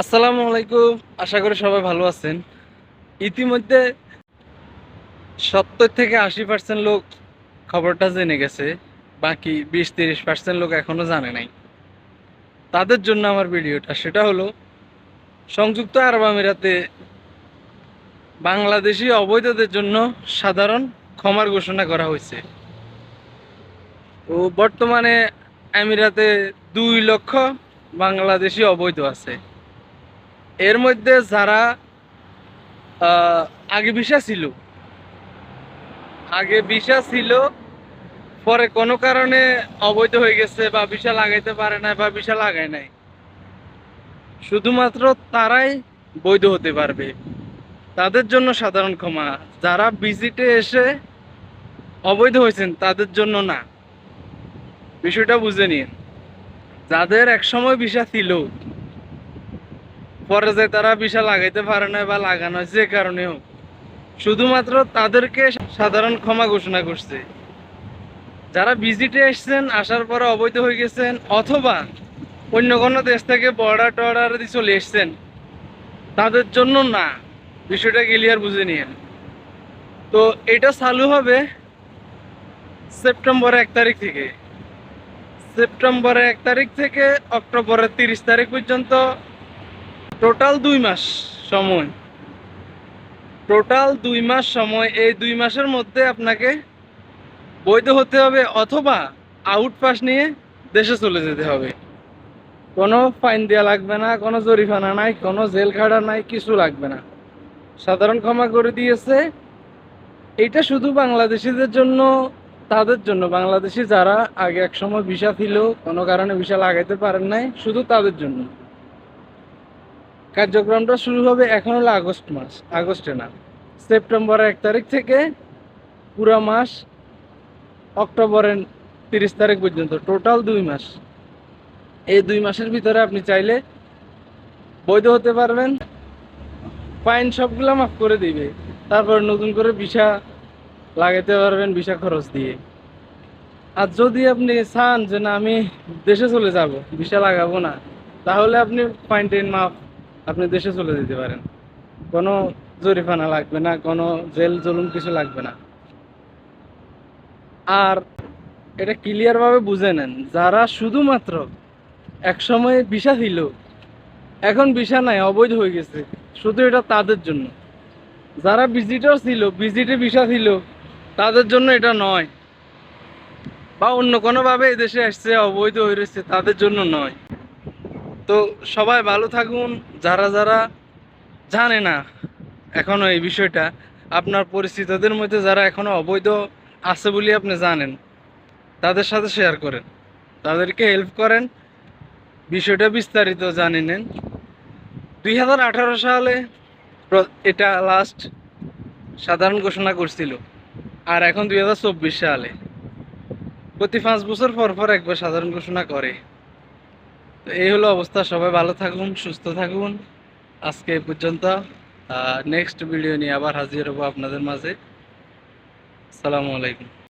আসসালামু আলাইকুম। আশা করি সবাই ভালো আছেন। ইতিমধ্যে সত্তর থেকে আশি পার্সেন্ট লোক খবরটা জেনে গেছে, বাকি বিশ তিরিশ পার্সেন্ট লোক এখনও জানে নাই। তাদের জন্য আমার ভিডিওটা সেটা হলো, সংযুক্ত আরব আমিরাতে বাংলাদেশি অবৈধদের জন্য সাধারণ ক্ষমার ঘোষণা করা হয়েছে। তো বর্তমানে আমিরাতে দুই লক্ষ বাংলাদেশি অবৈধ আছে। এর মধ্যে যারা আগে ভিসা ছিল, আগে ভিসা ছিল, পরে কোনো কারণে অবৈধ হয়ে গেছে বা ভিসা লাগাইতে পারে নাই বা ভিসা লাগায় নাই, শুধুমাত্র তারাই বৈধ হতে পারবে। তাদের জন্য সাধারণ ক্ষমা। যারা ভিজিটে এসে অবৈধ হয়েছেন, তাদের জন্য না। বিষয়টা বুঝে নিন। যাদের একসময় ভিসা ছিল পরে যে তারা ভিসা লাগাইতে পারে না বা লাগানো যে কারণে হোক, শুধুমাত্র তাদেরকে সাধারণ ক্ষমা ঘোষণা করছে। যারা ভিজিটে এসছেন, আসার পরে অবৈধ হয়ে গেছেন, অথবা অন্য কোনো দেশ থেকে বর্ডার টর্ডার দিয়ে চলে এসছেন, তাদের জন্য না। বিষয়টা ক্লিয়ার বুঝে নিয়েন। তো এটা চালু হবে সেপ্টেম্বর এক তারিখ থেকে। সেপ্টেম্বরের এক তারিখ থেকে অক্টোবরের তিরিশ তারিখ পর্যন্ত টোটাল দুই মাস সময়। টোটাল দুই মাস সময়, এই দুই মাসের মধ্যে আপনাকে বৈধ হতে হবে অথবা আউট পাস নিয়ে দেশে চলে যেতে হবে। কোনো ফাইন দেওয়া লাগবে না, কোনো জরিফানা নাই, কোনো জেল খাড়া নাই, কিছু লাগবে না। সাধারণ ক্ষমা করে দিয়েছে। এটা শুধু বাংলাদেশিদের জন্য, তাদের জন্য। বাংলাদেশি যারা আগে এক সময় ভিসা ছিল, কোনো কারণে ভিসা লাগাইতে পারেন নাই, শুধু তাদের জন্য। কার্যক্রমটা শুরু হবে এখন হলো আগস্ট মাস, আগস্টে না, সেপ্টেম্বরের এক তারিখ থেকে পুরো মাস অক্টোবরের তিরিশ তারিখ পর্যন্ত, টোটাল দুই মাস। এই দুই মাসের ভিতরে আপনি চাইলে বৈধ হতে পারবেন, ফাইন সবগুলো মাফ করে দিবে, তারপর নতুন করে ভিসা লাগাতে পারবেন, ভিসা খরচ দিয়ে। আর যদি আপনি চান যে না, আমি দেশে চলে যাব, ভিসা লাগাবো না, তাহলে আপনি ফাইন টেন মাফ আপনি দেশে চলে যেতে পারেন। কোনো জরিমানা লাগবে না, কোনো জেল জুলুম কিছু লাগবে না। আর এটা ক্লিয়ারভাবে বুঝে নেন, যারা শুধুমাত্র একসময় ভিসা ছিল এখন ভিসা নাই, অবৈধ হয়ে গেছে। শুধু এটা তাদের জন্য। যারা ভিজিটর ছিল ভিজিটে ভিসা ছিল তাদের জন্য এটা নয়। বা অন্য কোনোভাবে এদেশে আসছে, অবৈধ হয়ে রয়েছে, তাদের জন্য নয়। তো সবাই ভালো থাকুন, যারা যারা জানে না এখনও এই বিষয়টা, আপনার পরিচিতদের মধ্যে যারা এখনও অবৈধ আছে বলে আপনি জানেন, তাদের সাথে শেয়ার করেন। তাদেরকে হেল্প করেন, বিষয়টা বিস্তারিত জানে নেন। দুই হাজার আঠারো সালে এটা লাস্ট সাধারণ ঘোষণা করছিল, আর এখন দুই হাজার চব্বিশ সালে। প্রতি পাঁচ বছর পর পর একবার সাধারণ ঘোষণা করে। তো এই হলো অবস্থা, সবাই ভালো থাকুন, সুস্থ থাকুন। আজকে এই পর্যন্ত নেক্সট ভিডিও নিয়ে আবার হাজির হব আপনাদের মাঝে। সালামু আলাইকুম।